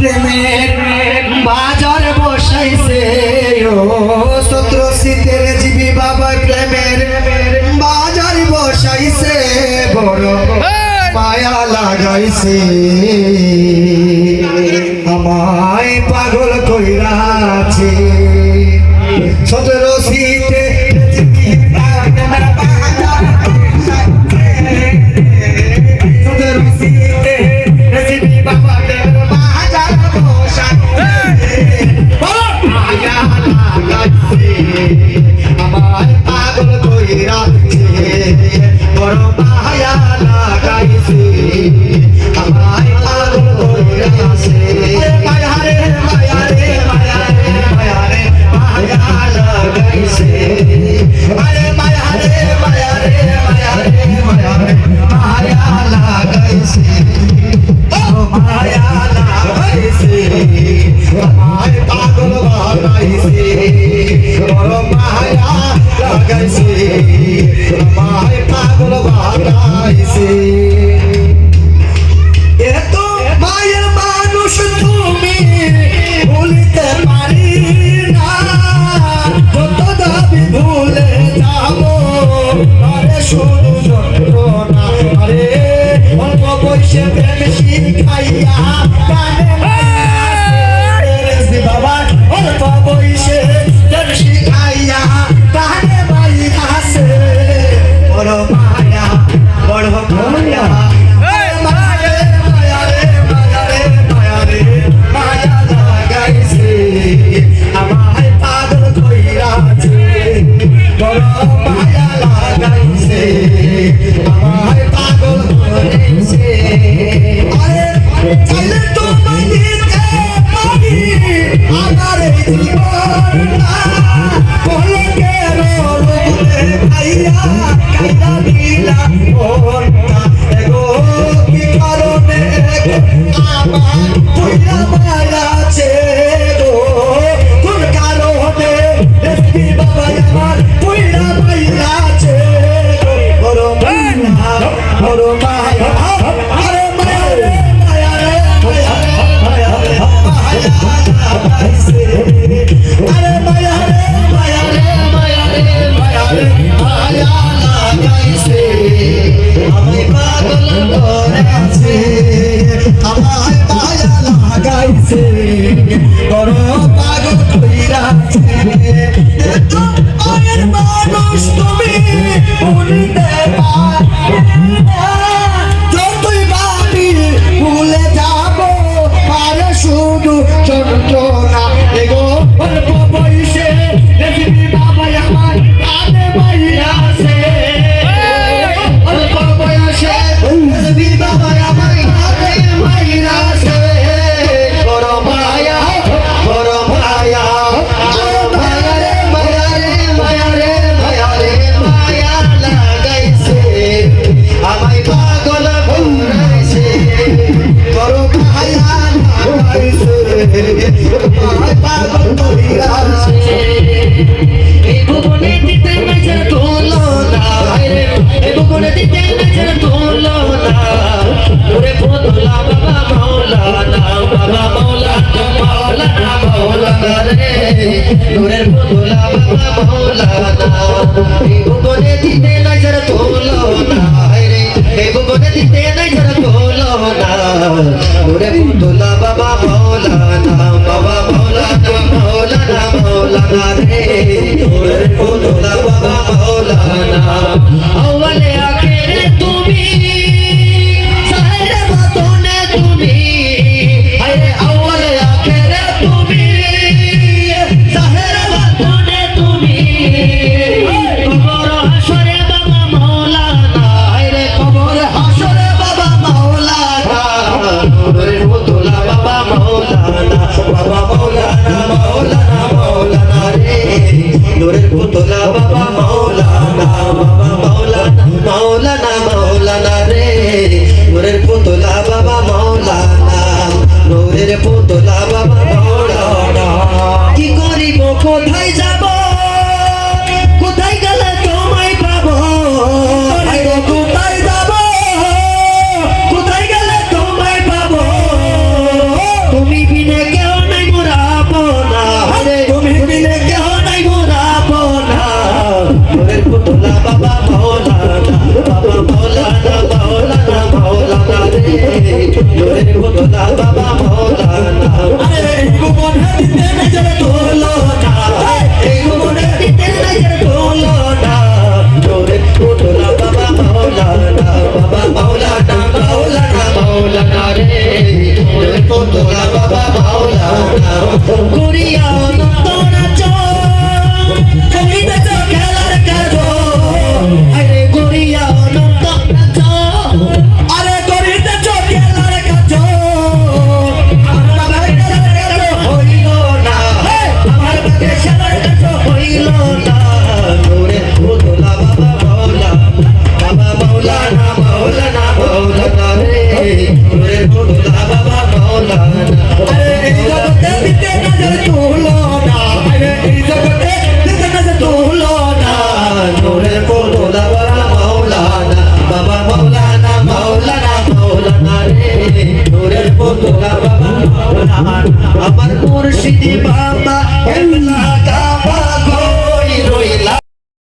প্রেমের বাজার বসাইছে। শত্রু শীতের জীবি বাবা প্রেমের বাজার বসাইছে। বড় মায়া লাগাইছে। আমায় পাগল কইরাছে সতেরো শুধু যন্ত্রণা অল্প বয়সে প্রেম শিক্ষা তোমায় দিতে পারি। আমার জীবন নূরের ভোলা বাবা ভোলানা ভুবনে দিতে নাই যারা তোলো না রে ভুবনে দিতে নাই যারা তোলো না নূরের ভোলা বাবা ভোলানা বাবা ভোলানা ভোলানা ভোলানা রে। নূরের পুতলা বাবা মাওলানা বাবা মাওলানা মাওলানা মাওলানা রে। নূরের পুতলা বাবা মাওলানা, নূরের পুতলা বাবা মাওলানা। কি করিব কোথায়